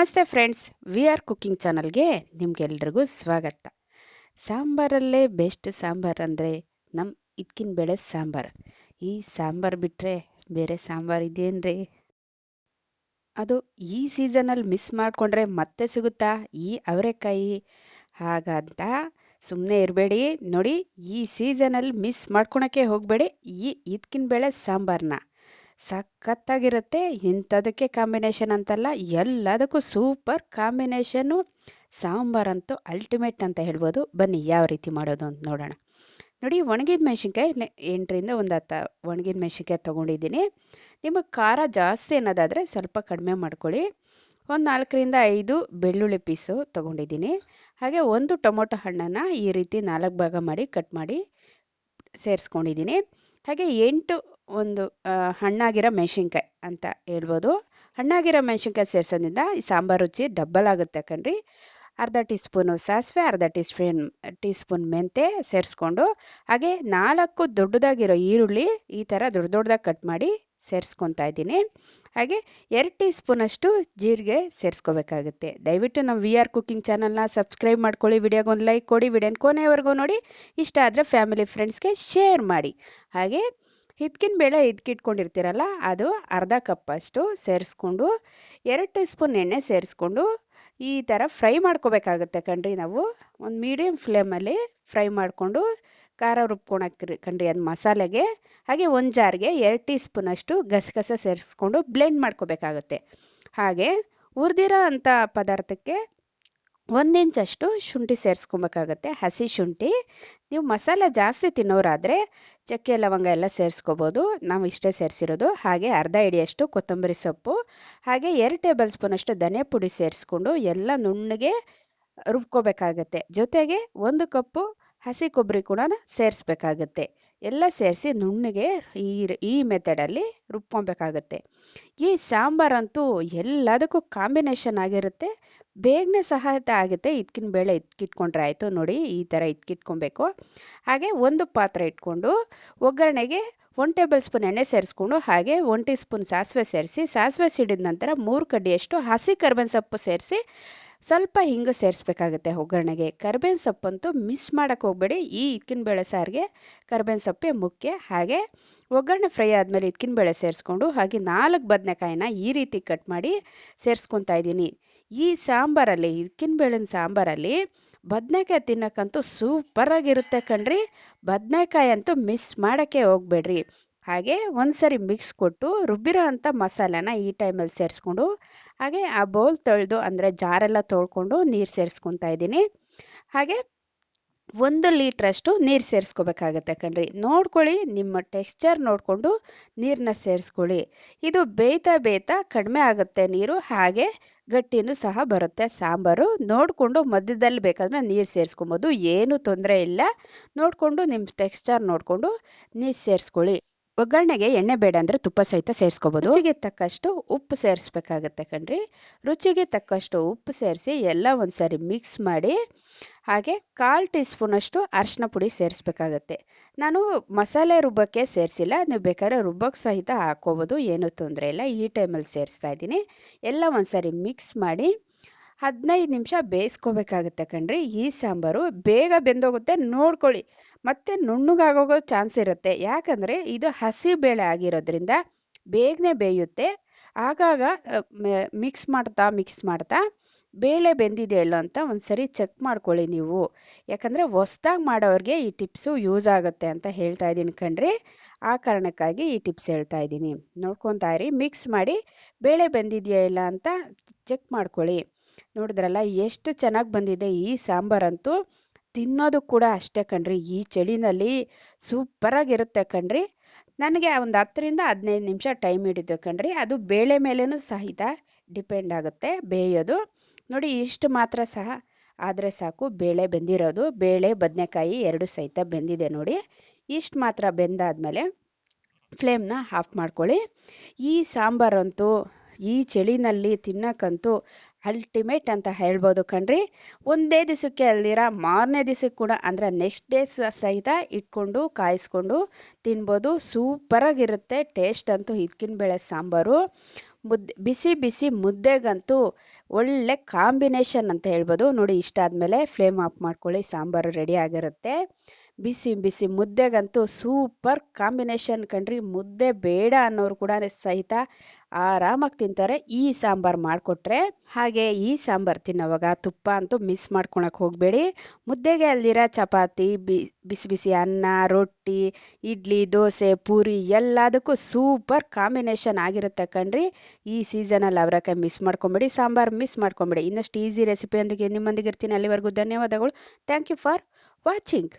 ನಮಸ್ತೆ friends, V R cooking ಚಾನಲ್ಗೆ ನಿಮ್ಗೆಲ್ರಿಗೂ ಸ್ವಾಗತ. ಸಾಂಬಾರಲ್ಲೇ ಬೆಸ್ಟ್ ಸಾಂಬಾರ್ ಅಂದರೆ ನಮ್ಮ ಇದ್ಕಿನ ಬೇಳೆ ಸಾಂಬಾರ್. ಈ ಸಾಂಬಾರ್ ಬಿಟ್ಟರೆ ಬೇರೆ ಸಾಂಬಾರ್ ಇದೇನ್ರಿ? ಅದು ಈ ಸೀಸನಲ್ಲಿ ಮಿಸ್ ಮಾಡಿಕೊಂಡ್ರೆ ಮತ್ತೆ ಸಿಗುತ್ತಾ ಈ ಅವರೆಕಾಯಿ? ಹಾಗಂತ ಸುಮ್ಮನೆ ಇರಬೇಡಿ. ನೋಡಿ, ಈ ಸೀಸನಲ್ಲಿ ಮಿಸ್ ಮಾಡ್ಕೊಳಕ್ಕೆ ಹೋಗಬೇಡಿ ಈ ಇದ್ಕಿನ ಬೇಳೆ ಸಾಂಬಾರನ್ನ ಸಖತ್ತಾಗಿರುತ್ತೆ. ಇಂಥದಕ್ಕೆ ಕಾಂಬಿನೇಷನ್ ಅಂತಲ್ಲ, ಎಲ್ಲದಕ್ಕೂ ಸೂಪರ್ ಕಾಂಬಿನೇಷನ್ನು ಸಾಂಬಾರಂತೂ ಅಲ್ಟಿಮೇಟ್ ಅಂತ ಹೇಳ್ಬೋದು. ಬನ್ನಿ, ಯಾವ ರೀತಿ ಮಾಡೋದು ಅಂತ ನೋಡೋಣ. ನೋಡಿ, ಒಣಗಿದ ಮೆಣಸಿನ್ಕಾಯಿ ಎಂಟರಿಂದ ಒಂದು ಹತ್ತು ಒಣಗಿದ ಮೆಣಸಿನ್ಕಾಯಿ ತೊಗೊಂಡಿದ್ದೀನಿ. ನಿಮಗೆ ಖಾರ ಜಾಸ್ತಿ ಅನ್ನೋದಾದರೆ ಸ್ವಲ್ಪ ಕಡಿಮೆ ಮಾಡ್ಕೊಳ್ಳಿ. ಒಂದು ನಾಲ್ಕರಿಂದ ಐದು ಬೆಳ್ಳುಳ್ಳಿ ಪೀಸು ತೊಗೊಂಡಿದ್ದೀನಿ. ಹಾಗೆ ಒಂದು ಟೊಮೊಟೊ ಹಣ್ಣನ್ನು ಈ ರೀತಿ ನಾಲ್ಕು ಭಾಗ ಮಾಡಿ, ಕಟ್ ಮಾಡಿ ಸೇರಿಸ್ಕೊಂಡಿದ್ದೀನಿ. ಹಾಗೆ ಎಂಟು ಒಂದು ಹಣ್ಣಾಗಿರೋ ಮೆಣಸಿನ್ಕಾಯಿ ಅಂತ ಹೇಳ್ಬೋದು. ಹಣ್ಣಾಗಿರೋ ಮೆಣಸಿನ್ಕಾಯಿ ಸೇರ್ಸೋದ್ರಿಂದ ಈ ಸಾಂಬಾರು ರುಚಿ ಡಬ್ಬಲ್ ಆಗುತ್ತೆ ಕಣ್ರಿ. ಅರ್ಧ ಟೀ ಸ್ಪೂನು ಸಾಸಿವೆ, ಅರ್ಧ ಟೀ ಸ್ಪೂನ್ ಟೀ ಸ್ಪೂನ್ ಮೆಂತೆ ಸೇರಿಸ್ಕೊಂಡು, ಹಾಗೆ ನಾಲ್ಕು ದೊಡ್ಡದಾಗಿರೋ ಈರುಳ್ಳಿ ಈ ಥರ ದೊಡ್ಡ ದೊಡ್ಡದಾಗಿ ಕಟ್ ಮಾಡಿ ಸೇರಿಸ್ಕೊತಾ ಇದ್ದೀನಿ. ಹಾಗೆ ಎರಡು ಟೀ ಸ್ಪೂನಷ್ಟು ಜೀರಿಗೆ ಸೇರಿಸ್ಕೋಬೇಕಾಗುತ್ತೆ. ದಯವಿಟ್ಟು ನಮ್ಮ ವಿ ಆರ್ ಕುಕಿಂಗ್ ಚಾನಲ್ನ ಸಬ್ಸ್ಕ್ರೈಬ್ ಮಾಡ್ಕೊಳ್ಳಿ, ವಿಡಿಯೋಗೆ ಒಂದು ಲೈಕ್ ಕೊಡಿ, ವಿಡಿಯೋನ ಕೊನೆವರೆಗೂ ನೋಡಿ. ಇಷ್ಟ ಆದರೆ ಫ್ಯಾಮಿಲಿ ಫ್ರೆಂಡ್ಸ್ಗೆ ಶೇರ್ ಮಾಡಿ. ಹಾಗೆ ಹಿದ್ಕಿನ ಬೇಳೆ ಇದ್ಕಿಟ್ಕೊಂಡಿರ್ತೀರಲ್ಲ ಅದು ಅರ್ಧ ಕಪ್ ಅಷ್ಟು ಸೇರಿಸ್ಕೊಂಡು, ಎರಡು ಟೀ ಸ್ಪೂನ್ ಎಣ್ಣೆ ಸೇರಿಸ್ಕೊಂಡು, ಈ ಥರ ಫ್ರೈ ಮಾಡ್ಕೋಬೇಕಾಗುತ್ತೆ ಕಣ್ರಿ ನಾವು. ಒಂದು ಮೀಡಿಯಮ್ ಫ್ಲೇಮಲ್ಲಿ ಫ್ರೈ ಮಾಡಿಕೊಂಡು, ಖಾರ ರುಬ್ಕೊಳಕ್ರಿ ಕಣ್ರಿ ಅದು ಮಸಾಲೆಗೆ. ಹಾಗೆ ಒಂದು ಜಾರ್ಗೆ ಎರಡು ಟೀ ಸ್ಪೂನಷ್ಟು ಗಸಗಸೆ ಸೇರಿಸ್ಕೊಂಡು ಬ್ಲೆಂಡ್ ಮಾಡ್ಕೋಬೇಕಾಗುತ್ತೆ. ಹಾಗೆ ಹುರಿದಿರೋ ಅಂಥ ಪದಾರ್ಥಕ್ಕೆ ಒಂದು ಇಂಚಷ್ಟು ಶುಂಠಿ ಸೇರಿಸ್ಕೊಬೇಕಾಗತ್ತೆ. ಹಸಿ ಶುಂಠಿ. ನೀವು ಮಸಾಲೆ ಜಾಸ್ತಿ ತಿನ್ನೋರಾದರೆ ಚಕ್ಕೆ, ಲವಂಗ ಎಲ್ಲ ಸೇರಿಸ್ಕೋಬೋದು. ನಾವು ಇಷ್ಟೇ ಸೇರಿಸಿರೋದು. ಹಾಗೆ ಅರ್ಧ ಹಿಡಿಯಷ್ಟು ಕೊತ್ತಂಬರಿ ಸೊಪ್ಪು. ಹಾಗೆ ಎರಡು ಟೇಬಲ್ ಸ್ಪೂನಷ್ಟು ಧನೆ ಪುಡಿ ಸೇರಿಸ್ಕೊಂಡು ಎಲ್ಲ ನುಣ್ಣಗೆ ರುಬ್ಕೋಬೇಕಾಗತ್ತೆ. ಜೊತೆಗೆ ಒಂದು ಕಪ್ಪು ಹಸಿ ಕೊಬ್ಬರಿ ಕೂಡ ಸೇರಿಸ್ಬೇಕಾಗತ್ತೆ. ಎಲ್ಲ ಸೇರಿಸಿ ನುಣ್ಣಗೆ ಈ ಈ ಮೆಥಡಲ್ಲಿ ರುಬ್ಕೊಬೇಕಾಗತ್ತೆ. ಈ ಸಾಂಬಾರಂತೂ ಎಲ್ಲದಕ್ಕೂ ಕಾಂಬಿನೇಷನ್ ಆಗಿರುತ್ತೆ. ಬೇಗನೆ ಸಹಾಯತ ಆಗುತ್ತೆ ಇದ್ಕಿನ ಬೇಳೆ ಇದ್ಕಿಟ್ಕೊಂಡ್ರೆ ಆಯಿತು ನೋಡಿ ಈ ಥರ ಇದ್ಕಿಟ್ಕೊಬೇಕು. ಹಾಗೆ ಒಂದು ಪಾತ್ರೆ ಇಟ್ಕೊಂಡು ಒಗ್ಗರಣೆಗೆ ಒನ್ ಟೇಬಲ್ ಸ್ಪೂನ್ ಎಣ್ಣೆ ಸೇರಿಸ್ಕೊಂಡು ಹಾಗೆ ಒನ್ ಟೀ ಸ್ಪೂನ್ ಸಾಸಿವೆ ಸೇರಿಸಿ, ಸಾಸಿವೆ ಸಿಡಿದ ನಂತರ ಮೂರು ಕಡ್ಡಿಯಷ್ಟು ಹಸಿ ಕರ್ಬೇವಿನ ಸೊಪ್ಪು ಸೇರಿಸಿ ಸ್ವಲ್ಪ ಹಿಂಗೆ ಸೇರಿಸ್ಬೇಕಾಗುತ್ತೆ ಒಗ್ಗರಣೆಗೆ. ಕರ್ಬೇವಿನ ಸೊಪ್ಪಂತೂ ಮಿಸ್ ಮಾಡೋಕ್ಕೆ ಹೋಗಬೇಡಿ. ಈ ಬೇಳೆ ಸಾರಿಗೆ ಕರ್ಬೇವಿನ ಸೊಪ್ಪೆ ಮುಖ್ಯ. ಹಾಗೆ ಒಗ್ಗರಣೆ ಫ್ರೈ ಆದಮೇಲೆ ಬೇಳೆ ಸೇರಿಸ್ಕೊಂಡು ಹಾಗೆ ನಾಲ್ಕು ಬದನೆಕಾಯಿನ ಈ ರೀತಿ ಕಟ್ ಮಾಡಿ ಸೇರಿಸ್ಕೊತಾ ಇದ್ದೀನಿ. ಈ ಸಾಂಬಾರಲ್ಲಿ ಬೇಳೆನ ಸಾಂಬಾರಲ್ಲಿ ಬದನೆಕಾಯಿ ತಿನ್ನಕ್ಕಂತೂ ಸೂಪರಾಗಿರುತ್ತೆ ಕಣ್ರಿ. ಬದನೆಕಾಯಿ ಅಂತೂ ಮಿಸ್ ಮಾಡೋಕ್ಕೆ ಹೋಗ್ಬೇಡ್ರಿ. ಹಾಗೆ ಒಂದ್ಸರಿ ಮಿಕ್ಸ್ ಕೊಟ್ಟು ರುಬ್ಬಿರೋ ಅಂಥ ಮಸಾಲೆನ ಈ ಟೈಮಲ್ಲಿ ಸೇರಿಸ್ಕೊಂಡು, ಹಾಗೆ ಆ ಬೌಲ್ ತೊಳೆದು ಅಂದರೆ ಜಾರೆಲ್ಲ ತೊಳ್ಕೊಂಡು ನೀರು ಸೇರಿಸ್ಕೊತಾ ಇದ್ದೀನಿ. ಹಾಗೆ ಒಂದು ಲೀಟ್ರಷ್ಟು ನೀರು ಸೇರಿಸ್ಕೋಬೇಕಾಗತ್ತೆ ಕಣ್ರಿ. ನೋಡ್ಕೊಳ್ಳಿ, ನಿಮ್ಮ ಟೆಕ್ಸ್ಚರ್ ನೋಡಿಕೊಂಡು ನೀರನ್ನ ಸೇರಿಸ್ಕೊಳ್ಳಿ. ಇದು ಬೇಯ್ತಾ ಬೇಯ್ತಾ ಕಡಿಮೆ ಆಗುತ್ತೆ ನೀರು, ಹಾಗೆ ಗಟ್ಟಿನೂ ಸಹ ಬರುತ್ತೆ. ಸಾಂಬಾರು ನೋಡಿಕೊಂಡು ಮಧ್ಯದಲ್ಲಿ ಬೇಕಾದ್ರೆ ನೀರು ಸೇರಿಸ್ಕೊಬೋದು, ಏನೂ ತೊಂದರೆ ಇಲ್ಲ. ನೋಡಿಕೊಂಡು ನಿಮ್ಮ ಟೆಕ್ಸ್ಚರ್ ನೋಡಿಕೊಂಡು ನೀರು ಸೇರಿಸ್ಕೊಳ್ಳಿ. ಒಗ್ಗರಣೆಗೆ ಎಣ್ಣೆ ಬೇಡ ಅಂದರೆ ತುಪ್ಪ ಸಹಿತ ಸೇರಿಸ್ಕೋಬೋದು. ರುಚಿಗೆ ತಕ್ಕಷ್ಟು ಉಪ್ಪು ಸೇರಿಸ್ಬೇಕಾಗತ್ತೆ ಕಣ್ರಿ. ರುಚಿಗೆ ತಕ್ಕಷ್ಟು ಉಪ್ಪು ಸೇರಿಸಿ ಎಲ್ಲ ಒಂದ್ಸರಿ ಮಿಕ್ಸ್ ಮಾಡಿ, ಹಾಗೆ ಕಾಲು ಟೀ ಸ್ಪೂನಷ್ಟು ಅರಿಶಿನ ಪುಡಿ ಸೇರಿಸ್ಬೇಕಾಗತ್ತೆ. ನಾನು ಮಸಾಲೆ ರುಬ್ಬಕ್ಕೆ ಸೇರಿಸಿಲ್ಲ, ನೀವು ಬೇಕಾದ್ರೆ ರುಬ್ಬಕ್ಕೆ ಸಹಿತ ಹಾಕೋಬೋದು ಏನೂ ತೊಂದರೆ ಇಲ್ಲ. ಈ ಟೈಮಲ್ಲಿ ಸೇರಿಸ್ತಾ ಇದ್ದೀನಿ. ಎಲ್ಲ ಒಂದ್ಸರಿ ಮಿಕ್ಸ್ ಮಾಡಿ ಹದಿನೈದು ನಿಮಿಷ ಬೇಯಿಸ್ಕೋಬೇಕಾಗತ್ತೆ ಕಣ್ರಿ. ಈ ಸಾಂಬಾರು ಬೇಗ ಬೆಂದೋಗುತ್ತೆ, ನೋಡ್ಕೊಳ್ಳಿ. ಮತ್ತೆ ನುಣ್ಣುಗಾಗೋಗೋ ಚಾನ್ಸ್ ಇರುತ್ತೆ. ಯಾಕಂದರೆ ಇದು ಹಸಿ ಬೇಳೆ ಆಗಿರೋದ್ರಿಂದ ಬೇಗನೆ ಬೇಯುತ್ತೆ. ಆಗಾಗ ಮಿಕ್ಸ್ ಮಾಡ್ತಾ ಮಿಕ್ಸ್ ಮಾಡ್ತಾ ಬೇಳೆ ಬೆಂದಿದೆ ಇಲ್ಲೋ ಅಂತ ಒಂದ್ಸರಿ ಚೆಕ್ ಮಾಡ್ಕೊಳ್ಳಿ ನೀವು. ಯಾಕಂದರೆ ಹೊಸ್ದಾಗಿ ಮಾಡೋರಿಗೆ ಈ ಟಿಪ್ಸು ಯೂಸ್ ಆಗುತ್ತೆ ಅಂತ ಹೇಳ್ತಾ ಇದ್ದೀನಿ ಕಣ್ರಿ. ಆ ಕಾರಣಕ್ಕಾಗಿ ಈ ಟಿಪ್ಸ್ ಹೇಳ್ತಾ ಇದ್ದೀನಿ. ನೋಡ್ಕೊತಾ ಇರಿ. ಮಿಕ್ಸ್ ಮಾಡಿ ಬೇಳೆ ಬೆಂದಿದೆಯಾ ಇಲ್ಲ ಅಂತ ಚೆಕ್ ಮಾಡ್ಕೊಳ್ಳಿ. ನೋಡಿದ್ರಲ್ಲ, ಎಷ್ಟು ಚೆನ್ನಾಗಿ ಬಂದಿದೆ ಈ ಸಾಂಬಾರಂತೂ. ತಿನ್ನೋದು ಕೂಡ ಅಷ್ಟೇ ಕಣ್ರಿ, ಈ ಚಳಿನಲ್ಲಿ ಸೂಪರಾಗಿರುತ್ತೆ ಕಣ್ರಿ. ನನಗೆ ಒಂದು ಹತ್ತರಿಂದ ಹದಿನೈದು ನಿಮಿಷ ಟೈಮ್ ಹಿಡಿದು ಕಣ್ರಿ, ಅದು ಬೇಳೆ ಮೇಲೇನೂ ಸಹಿತ ಡಿಪೆಂಡ್ ಆಗುತ್ತೆ ಬೇಯೋದು. ನೋಡಿ, ಇಷ್ಟು ಮಾತ್ರ ಸಹ, ಆದರೆ ಸಾಕು, ಬೇಳೆ ಬೆಂದಿರೋದು, ಬೇಳೆ, ಬದನೆಕಾಯಿ ಎರಡು ಸಹಿತ ಬೆಂದಿದೆ ನೋಡಿ. ಇಷ್ಟು ಮಾತ್ರ ಬೆಂದಾದಮೇಲೆ ಫ್ಲೇಮ್ನ ಆಫ್ ಮಾಡ್ಕೊಳ್ಳಿ. ಈ ಸಾಂಬಾರಂತೂ, ಈ ಚಳಿನಲ್ಲಿ ತಿನ್ನಕ್ಕಂತೂ ಅಲ್ಟಿಮೇಟ್ ಅಂತ ಹೇಳ್ಬೋದು ಕಣ್ರಿ. ಒಂದೇ ದಿವಸಕ್ಕೆ ಅಲ್ದಿರ ಮಾರನೇ ದಿವಸಕ್ಕೆ ಕೂಡ ಅಂದರೆ ನೆಕ್ಸ್ಟ್ ಡೇ ಸಹಿತ ಇಟ್ಕೊಂಡು ಕಾಯಿಸ್ಕೊಂಡು ತಿನ್ಬೋದು. ಸೂಪರಾಗಿರುತ್ತೆ ಟೇಸ್ಟ್ ಅಂತೂ ಹಿದ್ಕಿನ ಬೇಳೆ ಸಾಂಬಾರು. ಮುದ್ದೆ ಬಿಸಿ ಬಿಸಿ ಮುದ್ದೆಗಂತೂ ಒಳ್ಳೆ ಕಾಂಬಿನೇಷನ್ ಅಂತ ಹೇಳ್ಬೋದು. ನೋಡಿ ಇಷ್ಟ ಆದಮೇಲೆ ಫ್ಲೇಮ್ ಆಫ್ ಮಾಡ್ಕೊಳ್ಳಿ, ಸಾಂಬಾರು ರೆಡಿ ಆಗಿರುತ್ತೆ. ಬಿಸಿ ಬಿಸಿ ಮುದ್ದೆಗಂತೂ ಸೂಪರ್ ಕಾಂಬಿನೇಷನ್ ಕಣ್ರಿ. ಮುದ್ದೆ ಬೇಡ ಅನ್ನೋರು ಕೂಡ ಸಹಿತ ಆರಾಮಾಗಿ ತಿಂತಾರೆ. ಈ ಸಾಂಬಾರು ಮಾಡಿಕೊಟ್ರೆ ಹಾಗೆ ಈ ಸಾಂಬಾರು ತಿನ್ನೋವಾಗ ತುಪ್ಪ ಅಂತೂ ಮಿಸ್ ಮಾಡ್ಕೊಳಕ್ಕೆ ಹೋಗಬೇಡಿ. ಮುದ್ದೆಗೆ ಅಲ್ಲಿರೋ ಚಪಾತಿ ಬಿಸಿ ಬಿಸಿ ಅನ್ನ, ರೊಟ್ಟಿ, ಇಡ್ಲಿ, ದೋಸೆ, ಪೂರಿ ಎಲ್ಲದಕ್ಕೂ ಸೂಪರ್ ಕಾಂಬಿನೇಷನ್ ಆಗಿರುತ್ತೆ ಕಣ್ರಿ. ಈ ಸೀಸನಲ್ಲಿ ಅವರಕ್ಕೆ ಮಿಸ್ ಮಾಡ್ಕೊಂಬೇಡಿ. ಸಾಂಬಾರು ಮಿಸ್ ಮಾಡ್ಕೊಂಬೇಡಿ. ಇನ್ನಷ್ಟು ಈಸಿ ರೆಸಿಪಿಯೊಂದಿಗೆ ನಿಮ್ಮೊಂದಿಗೆ ಇರ್ತೀನಿ ಅಲ್ಲಿವರೆಗೂ ಧನ್ಯವಾದಗಳು. Thank you for watching